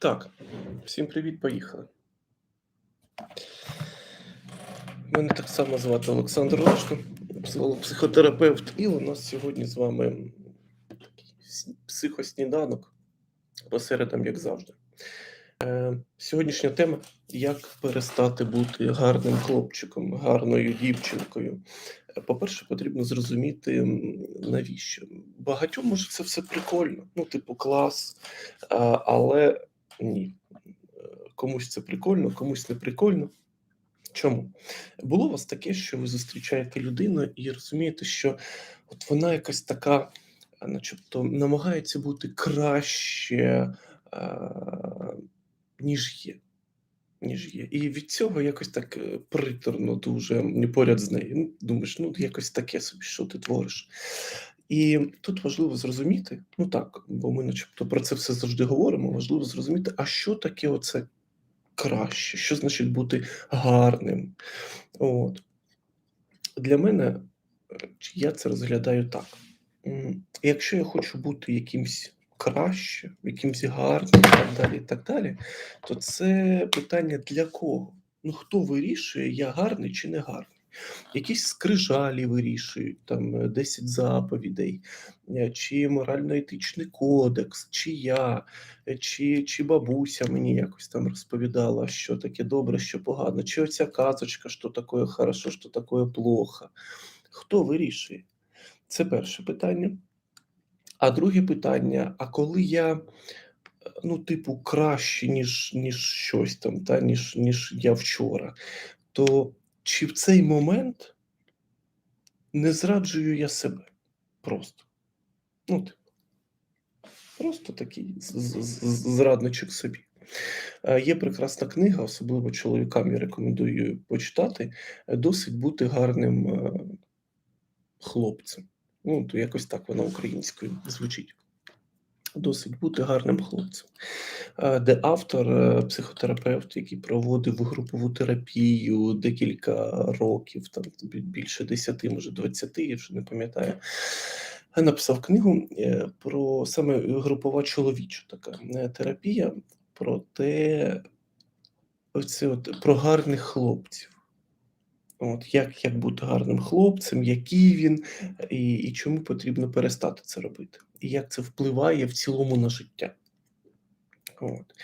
Так, всім привіт, поїхали. Мене так само звати Олександр психолог, психотерапевт, і у нас сьогодні з вами такий психосніданок посередам, як завжди. Е, сьогоднішня тема: як перестати бути гарним хлопчиком, гарною дівчинкою. По-перше, потрібно зрозуміти, навіщо. Багатьом може це все прикольно, ну, типу, клас, але ні. Е, Комусь це прикольно, комусь не прикольно. Чому? Було у вас таке, що ви зустрічаєте людину і розумієте, що от вона якась така, начебто, намагається бути краще, а, ніж є. Ніж є. І від цього якось так е, приторно дуже поряд з нею. Думаєш, ну якось таке собі, що ти твориш. І тут важливо зрозуміти, ну так, бо ми начебто про це все завжди говоримо. Важливо зрозуміти, а що таке оце краще, що значить бути гарним. От. Для мене я це розглядаю так. Якщо я хочу бути якимсь краще, якимсь гарним, і так далі, і так далі, то це питання для кого? Ну хто вирішує, я гарний чи не гарний? Якісь скрижалі вирішують, там е, 10 заповідей, е, чи морально-етичний кодекс, чи я, е, чи, чи бабуся мені якось там розповідала, що таке добре, що погано, чи оця казочка, що таке хорошо, що таке плохо. Хто вирішує? Це перше питання. А друге питання: а коли я, е, ну, типу, краще, ніж, ніж щось там, та, ніж, ніж я вчора, то чи в цей момент не зраджую я себе? Просто. Ну, типу, просто такий зрадничок собі. Е, Є прекрасна книга, особливо чоловікам я рекомендую почитати. е, Досить бути гарним е, хлопцем. Ну, то якось так вона українською звучить. Досить бути гарним хлопцем. Е, Де автор, е, психотерапевт, який проводив групову терапію декілька років, там більше 10, може 20, я вже не пам'ятаю. е, Написав книгу про саме групова чоловіча така терапія, про те, оце от, про гарних хлопців. От як, як бути гарним хлопцем, який він, і, і чому потрібно перестати це робити, і як це впливає в цілому на життя. От.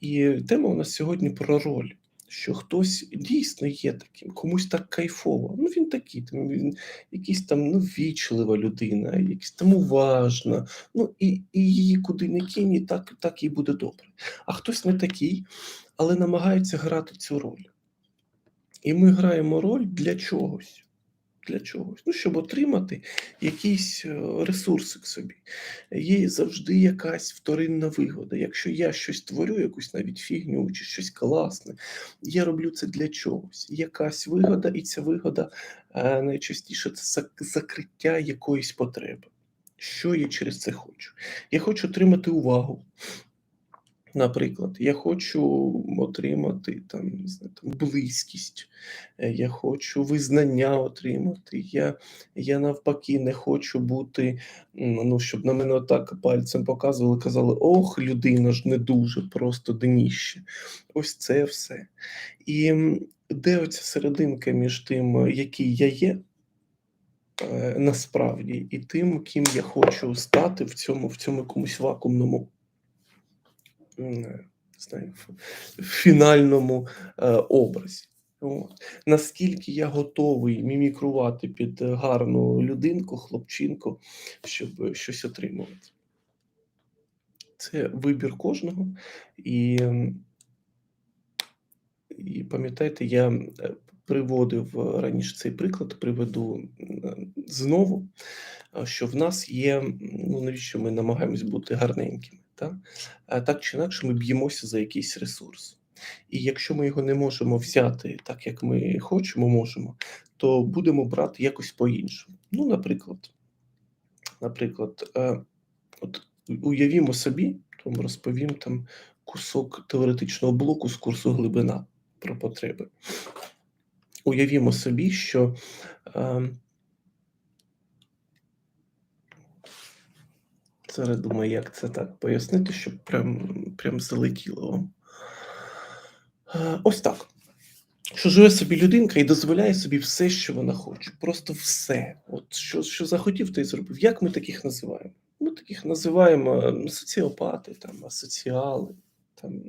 І тема у нас сьогодні про роль. Що хтось дійсно є таким, комусь так кайфово. Ну він такий, там він якийсь там ну, вічлива людина, якась там уважна. Ну і, і її куди не кинь, і так, так і буде добре. А хтось не такий, але намагається грати цю роль. І ми граємо роль для чогось. Для чогось. Ну, щоб отримати якийсь е, ресурсик собі. Є завжди якась вторинна вигода. Якщо я щось творю, якусь навіть фігню чи щось класне, я роблю це для чогось. Якась вигода, і ця вигода е, найчастіше це закриття якоїсь потреби. Що я через це хочу? Я хочу отримати увагу. Наприклад, я хочу отримати там, не знаю, там близькість, е, я хочу визнання отримати. Я, я навпаки не хочу бути, ну, щоб на мене отак пальцем показували, казали: ох, людина ж не дуже, просто дніще. Ось це все. І де оця серединка між тим, е, який я є, е, насправді, і тим, ким я хочу стати в цьому, в цьому якомусь вакуумному знаю, ф- фінальному е, образі. Наскільки я готовий мімікрувати під е, гарну людинку, хлопчинку, щоб е, щось отримувати. Це вибір кожного. І, і пам'ятаєте, я приводив раніше цей приклад, приведу знову, що в нас є, ну навіщо ми намагаємось бути гарненькими? Та? Так чи інакше, ми б'ємося за якийсь ресурс. І якщо ми його не можемо взяти так, як ми хочемо, можемо, то будемо брати якось по-іншому. Ну, наприклад, наприклад, е, от уявімо собі, там розповім там кусок теоретичного блоку з курсу глибина про потреби. Уявімо собі, що е, Зараз думаю, як це так пояснити, щоб прям, прям залетіло. Е, Ось так. Що живе собі людинка і дозволяє собі все, що вона хоче. Просто все. От що, що захотів, то й зробив. Як ми таких називаємо? Ми таких називаємо соціопати, там, асоціали, там,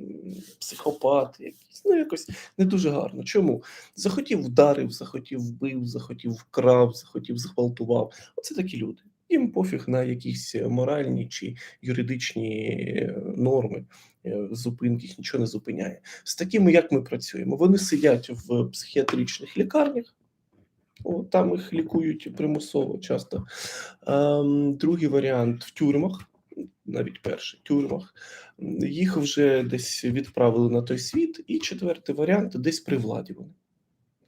психопати якісь. Ну, якось не дуже гарно. Чому? Захотів вдарив, захотів вбив, захотів вкрав, захотів зґвалтував. Оце такі люди. Їм пофіг на якісь е, моральні чи юридичні е, норми, е, зупинки, їх нічого не зупиняє. З такими, як ми працюємо, вони сидять в психіатричних лікарнях, о, там їх лікують примусово часто. Ем, другий варіант в тюрмах, навіть перший тюрмах. Їх вже десь відправили на той світ. І четвертий варіант десь при владі вони.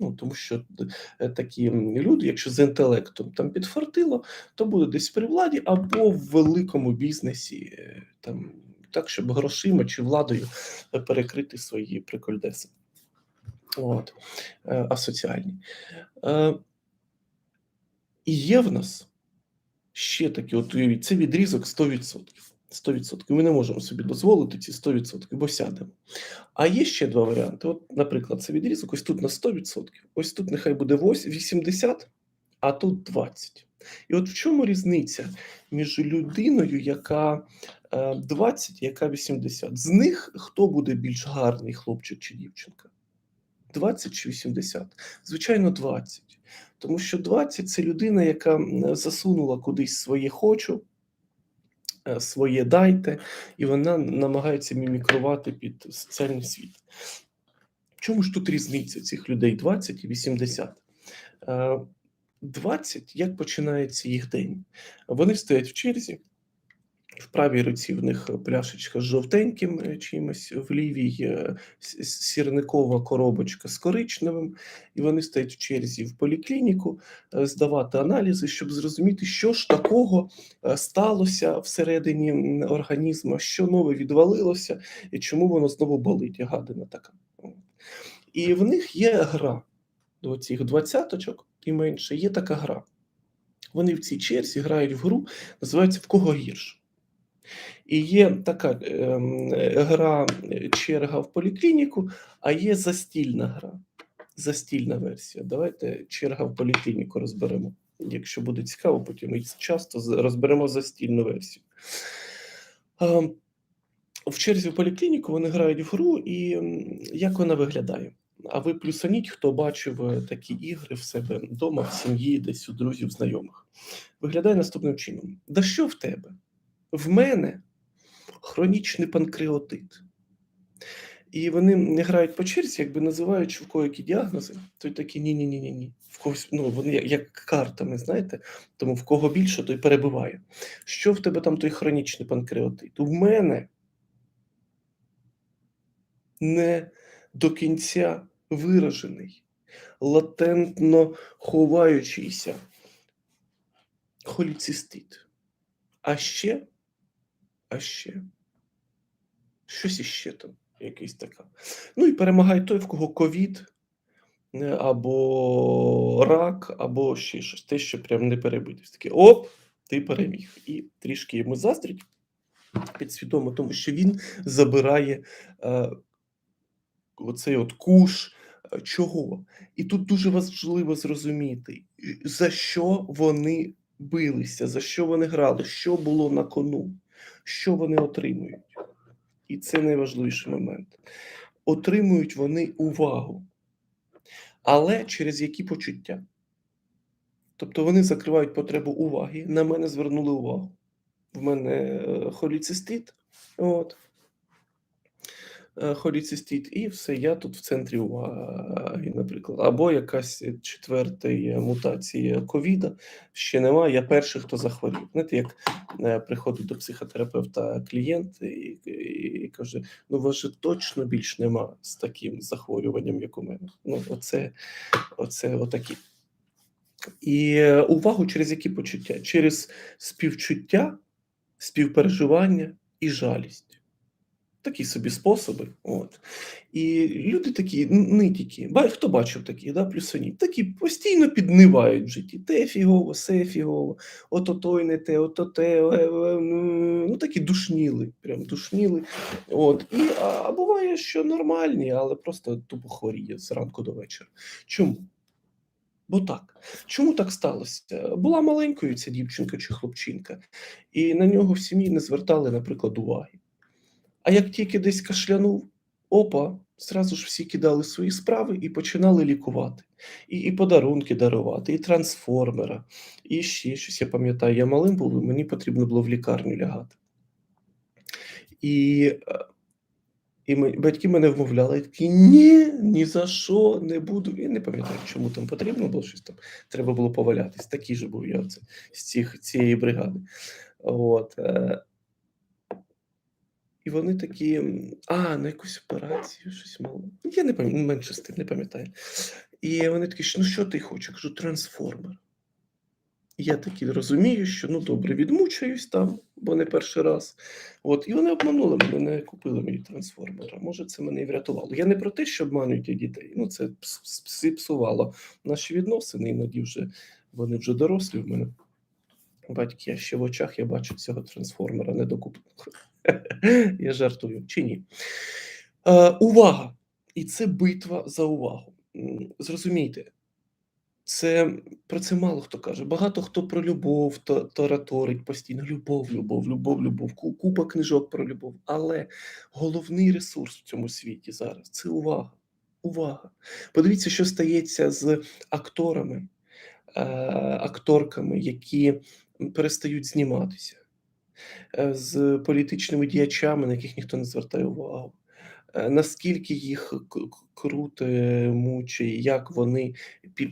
Ну, тому що е, такі люди, якщо з інтелектом там підфартило, то буде десь при владі або в великому бізнесі, е, там, так, щоб грошима чи владою перекрити свої прикольдеси. От, е, асоціальні. І є в нас ще такі, от це відрізок 100%. 100%. Ми не можемо собі дозволити ці 100%, бо сядемо. А є ще два варіанти. От, наприклад, це відрізок ось тут на 100%, ось тут нехай буде вось- 80, а тут 20. І от в чому різниця між людиною, яка е, 20, яка 80? З них хто буде більш гарний хлопчик чи дівчинка? 20 чи 80? Звичайно, 20. Тому що 20 це людина, яка засунула кудись своє хочу, е, своє дайте, і вона намагається мімікрувати під соціальний світ. Чому ж тут різниця цих людей 20 і 80? Е, 20, як починається їх день? Вони стоять в черзі, в правій руці в них пляшечка з жовтеньким е, чимось, в лівій е, сірникова коробочка з коричневим, і вони стоять в черзі в поліклініку е, здавати аналізи, щоб зрозуміти, що ж такого е, сталося всередині організму, що нове відвалилося, і чому воно знову болить, гадина така. І в них є гра до цих двадцяточок і менше, є така гра. Вони в цій черзі грають в гру, називається В кого гірше. І є така е, гра е, черга в поліклініку, а є застільна гра. Застільна версія. Давайте черга в поліклініку розберемо. Якщо буде цікаво, потім і часто розберемо застільну версію. Ем, В черзі в поліклініку вони грають в гру, і як вона виглядає? А ви плюсаніть, хто бачив е, такі ігри в себе вдома, в сім'ї, десь у друзів, знайомих. Виглядає наступним чином: Да що в тебе? В мене хронічний панкреатит. І вони не грають по черзі, якби називаючи в кого які діагнози, то й такі ні ні ні ні В когось, ну вони як картами, знаєте, тому в кого більше, той перебиває. Що в тебе там той хронічний панкреатит? У мене не до кінця виражений, латентно ховаючийся холіцистит. А ще, а ще, щось іще там, якийсь така. Ну і перемагає той, в кого ковід, е, або рак, або ще щось, те, що прям не перебитись. Таке, оп, ти переміг. І трішки йому заздрить підсвідомо, тому що він забирає е, оцей от куш. е, Чого? І тут дуже важливо зрозуміти, за що вони билися, за що вони грали, що було на кону, що вони отримують. І це найважливіший момент. Отримують вони увагу, але через які почуття? Тобто вони закривають потребу уваги. На мене звернули увагу. В мене е, холіцистит, от, е, холіцистит, і все, я тут в центрі уваги, наприклад. Або якась четверта мутація ковіда, ще немає, я перший, хто захворів. Знаєте, як е, приходить до психотерапевта клієнт і, і, і каже: ну, вас же точно більш нема з таким захворюванням, як у мене. Ну, оце, оце отакі. І е, увагу через які почуття? Через співчуття, співпереживання і жалість. Такі собі способи. От. І люди такі н- нитіки. Хто бачив такі, да, плюсоні? Такі постійно піднивають в житті. Те фігово, се фігово, ото той не те, ото те. е, е, ну, ну такі душніли, прям душніли. От. І, а, буває, що нормальні, але просто тупо хворіє з ранку до вечора. Чому? Бо так. Чому так сталося? Була маленькою ця дівчинка чи хлопчинка, і на нього в сім'ї не звертали, наприклад, уваги. А як тільки десь кашлянув, опа, зразу ж всі кидали свої справи і починали лікувати. І, і подарунки дарувати, і трансформера, і ще щось. Я пам'ятаю, я малим був, і мені потрібно було в лікарню лягати. І, е, і батьки мене вмовляли, і такі ні, ні за що не буду. Я не пам'ятаю, чому там потрібно було щось там. Треба було повалятись. Такий же був я це, з цих, цієї бригади. От. І вони такі, а, на якусь операцію, щось мало. Я не пам'ятаю, менше з тим не пам'ятаю. І вони такі, ну що ти хочеш? Кажу, трансформер. І Я такий розумію, що ну добре, відмучаюсь там, бо не перший раз. От, і вони обманули мене, не купили мені трансформера. Може, це мене і врятувало. Я не про те, що обманюють дітей. Ну, це пс- пс- пс- псувало наші відносини, іноді вже вони вже дорослі в мене. Батьки, я ще в очах я бачу цього трансформера недокупленого. Я жартую, чи ні? Е, увага! І це битва за увагу. Зрозумійте, це про це мало хто каже. Багато хто про любов та- тараторить постійно. Любов, любов, любов, любов. Купа книжок про любов. Але головний ресурс в цьому світі зараз це увага. Увага. Подивіться, що стається з акторами, е, акторками, які перестають зніматися, з політичними діячами, на яких ніхто не звертає увагу. Е, Наскільки їх круто мучить, як вони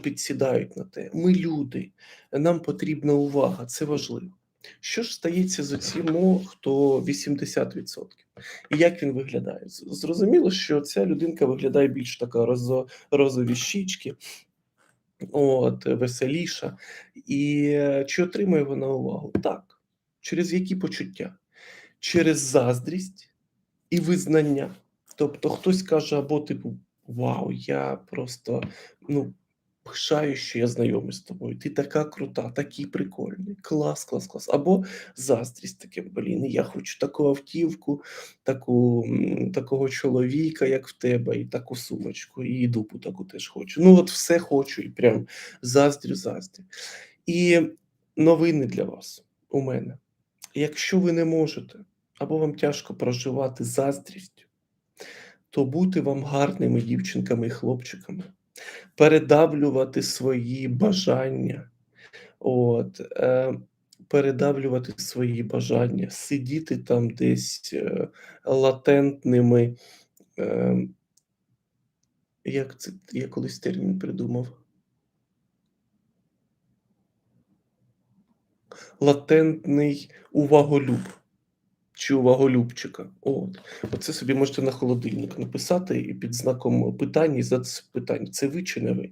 підсідають на те. Ми люди, нам потрібна увага, це важливо. Що ж стається з оцім, хто 80%? І як він виглядає? Зрозуміло, що ця людинка виглядає більш така розо, розові щічки, от, веселіша. І е, чи отримує вона увагу? Так. Через які почуття? Через заздрість і визнання. Тобто хтось каже, або типу, вау, я просто ну, пишаю, що я знайомий з тобою. Ти така крута, такий прикольний. Клас, клас, клас. Або заздрість таке, блін, я хочу таку автівку, таку, такого чоловіка, як в тебе, і таку сумочку, і дупу таку теж хочу. Ну, от все хочу, і прям заздрю, заздрю. І новини для вас у мене. Якщо ви не можете, або вам тяжко проживати заздрість, то бути вам гарними дівчинками і хлопчиками, передавлювати свої бажання, от, е, передавлювати свої бажання, сидіти там десь е, латентними. Е, як це я колись термін придумав? Латентний уваголюб чи уваголюбчика. От. Оце собі можете на холодильник написати і під знаком питання і задати питання: це ви чи не ви?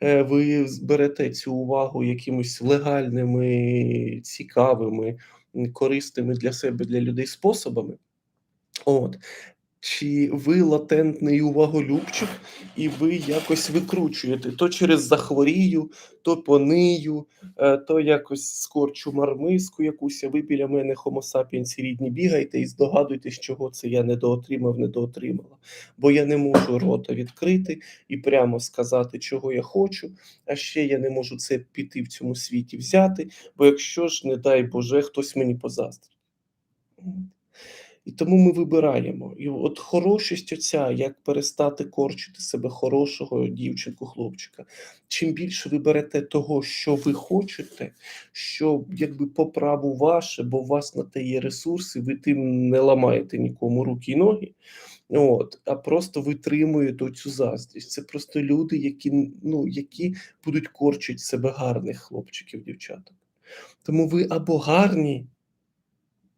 Е, Ви берете цю увагу якимись легальними, цікавими, корисними для себе, для людей способами. От. Чи ви латентний уваголюбчик, і ви якось викручуєте то через захворію, то понию, е, то якось скорчу мармиску якусь, а ви біля мене homo рідні бігаєте і здогадуєтесь, чого це я недоотримав, недоотримала. Бо я не можу рота відкрити і прямо сказати, чого я хочу, а ще я не можу це піти в цьому світі взяти, бо якщо ж, не дай Боже, хтось мені позаздрить. І тому ми вибираємо. І от хорошість оця, як перестати корчити себе хорошого дівчинку, хлопчика. Чим більше ви берете того, що ви хочете, що якби по праву ваше, бо у вас на те є ресурси, ви тим не ламаєте нікому руки і ноги. От, а просто витримуєте цю заздрість. Це просто люди, які, ну, які будуть корчити себе гарних хлопчиків, дівчаток. Тому ви або гарні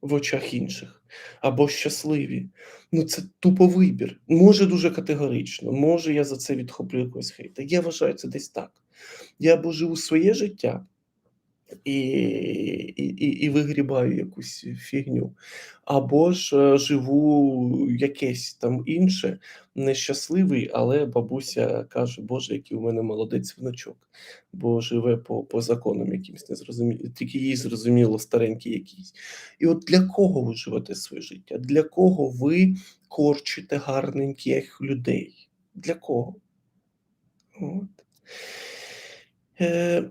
в очах інших, або щасливі. Ну, це тупо вибір. Може, дуже категорично, може, я за це відхоплю якогось хейта. Я вважаю це десь так. Я або живу своє життя, і, і, і, вигрібаю якусь фігню. Або ж е, живу якесь там інше, нещасливий, але бабуся каже: Боже, який у мене молодець внучок, бо живе по, по законам якимсь незрозумілим, тільки їй зрозуміло старенький якийсь. І от для кого ви живете своє життя? Для кого ви корчите гарненьких людей? Для кого? От. Е,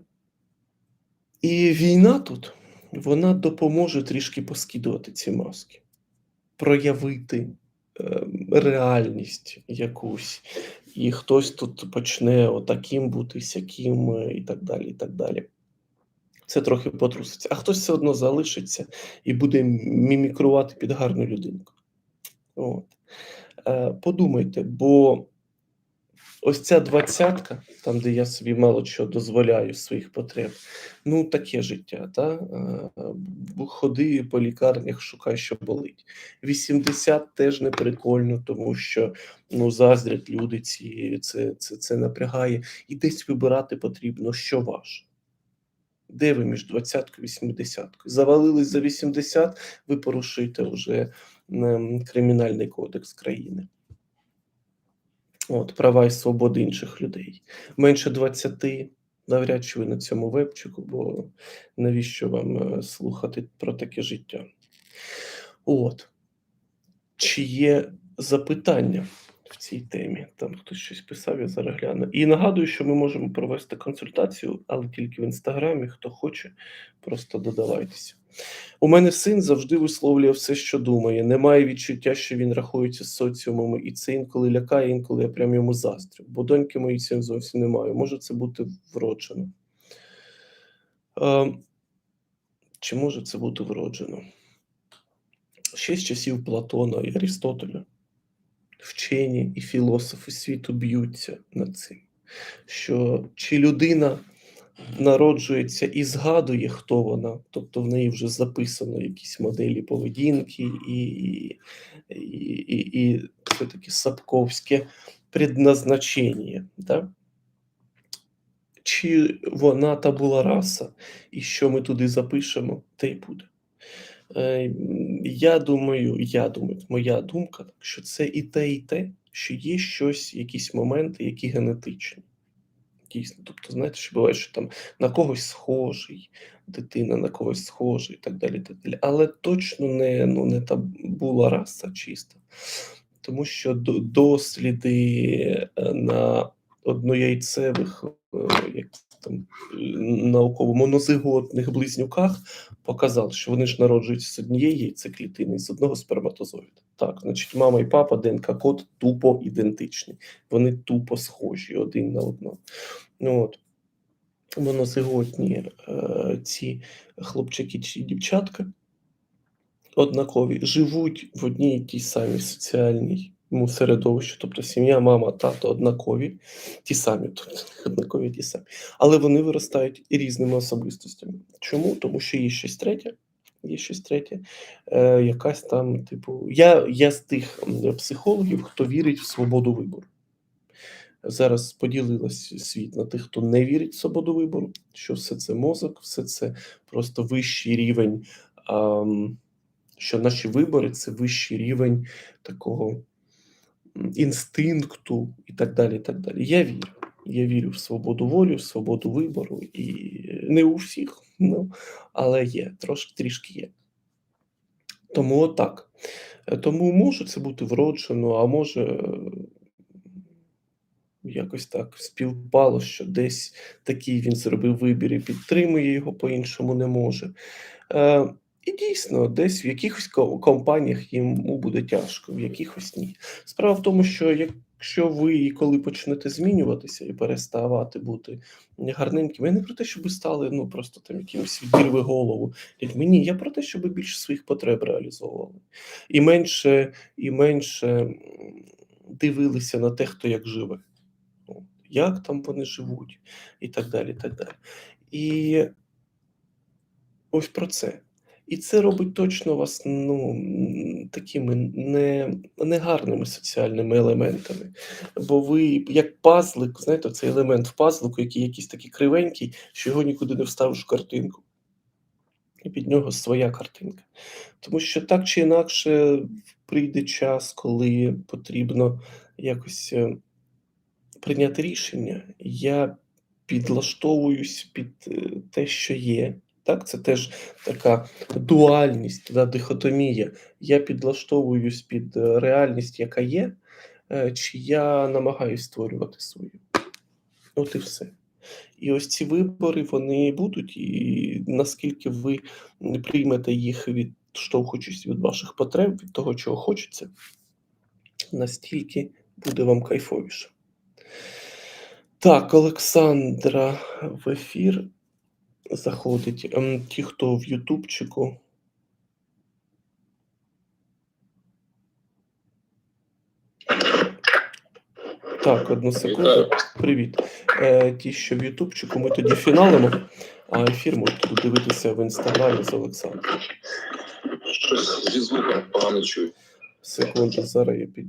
і війна тут, вона допоможе трішки поскидувати ці маски, проявити е, реальність якусь. І хтось тут почне отаким бути, сяким е, і так далі. і так далі. Це трохи потруситься. А хтось все одно залишиться і буде мімікрувати під гарну людинку. От. Е, подумайте, бо ось ця двадцятка, там, де я собі мало що дозволяю своїх потреб, ну таке життя. Та? Е, ходи по лікарнях, шукай, що болить. 80 теж не прикольно, тому що ну, заздрять люди, ці, це, це, це напрягає. І десь вибирати потрібно, що ваше. Де ви між 20 і 80? Завалились за 80, ви порушуєте вже кримінальний кодекс країни. От, права і свободи інших людей. Менше 20, навряд чи ви на цьому вебчику, бо навіщо вам е, слухати про таке життя? От. Чи є запитання цій темі? Там хтось щось писав, я зараз гляну. І нагадую, що ми можемо провести консультацію, але тільки в інстаграмі. Хто хоче, просто додавайтеся. У мене син завжди висловлює все, що думає. Немає відчуття, що він рахується з соціумом, і це інколи лякає, інколи я прям йому заздрю. Бо доньки мої цим зовсім немає. Може це бути вроджено. Чи може це бути вроджено? Ще з часів Платона і Арістотеля вчені і філософи світу б'ються над цим, що чи людина народжується і згадує, хто вона, тобто в неї вже записано якісь моделі поведінки, і, і, і, і все-таки сапковське предназначення. Да? Чи вона та була раса, і що ми туди запишемо, те й буде. Е, я думаю, я думаю, моя думка, що це і те, і те, що є щось, якісь моменти, які генетичні. Дійсно, тобто, знаєте, що буває, що там на когось схожий, дитина на когось схожа і так далі. так далі. Але точно не ну, не та була раса чиста. Тому що досліди е, на однояйцевих, е, як там науково монозиготних близнюках показали, що вони ж народжуються з однієї яйцеклітини, з одного сперматозоїда. Так, значить, мама і папа ДНК код тупо ідентичні, вони тупо схожі один на одного. Ну, от. Монозиготні е, ці хлопчики чи дівчатка однакові живуть в одній тій самій соціальній середовищі, тобто сім'я, мама, тато однакові, ті самі, тобто однакові ті самі, але вони виростають різними особистостями. Чому? Тому що є щось третє. Є щось третє, е, якась там, типу, я я з тих психологів, хто вірить в свободу вибору. Зараз поділилась світ на тих, хто не вірить в свободу вибору, що все це мозок, все це просто вищий рівень, а, що наші вибори це вищий рівень такого інстинкту і так далі. і так далі. Я вірю. Я вірю в свободу волі, в свободу вибору, і не у всіх, ну, але є, трошки трішки є. Тому отак. Тому може це бути вроджено, а може якось так співпало, що десь такий він зробив вибір і підтримує його, по-іншому не може. І дійсно, десь в якихось компаніях йому буде тяжко, в якихось ні. Справа в тому, що якщо ви коли почнете змінюватися і переставати бути гарненьким, я не про те, щоб ви стали ну просто там якимось відірви голову людьми. Ні, я про те, щоб ви більше своїх потреб реалізовували. І менше, і менше дивилися на те, хто як живе, як там вони живуть, і так далі. І так далі. І ось про це. І це робить точно вас ну, такими не, негарними соціальними елементами. Бо ви, як пазлик, знаєте, цей елемент в пазлику, який якийсь такий кривенький, що його нікуди не вставиш в картинку. і під нього своя картинка. Тому що так чи інакше прийде час, коли потрібно якось е, прийняти рішення. Я підлаштовуюсь під е, те, що є. Так, це теж така дуальність, да, дихотомія. Я підлаштовуюсь під е, реальність, яка є, е, чи я намагаюсь створювати свою. От і все. І ось ці вибори вони будуть, і наскільки ви приймете їх відштовхуючись від ваших потреб, від того, чого хочеться, настільки буде вам кайфовіше. Так, Олександра в ефір заходить. Ем, Ті, хто в Ютубчику. Так, одну секунду. Привіт. Е, ті, що в Ютубчику, ми тоді фіналимо, а ефір можете дивитися в інстаграмі з Олександром. Щось зі звуком погано чую. Секунду, зараз я під,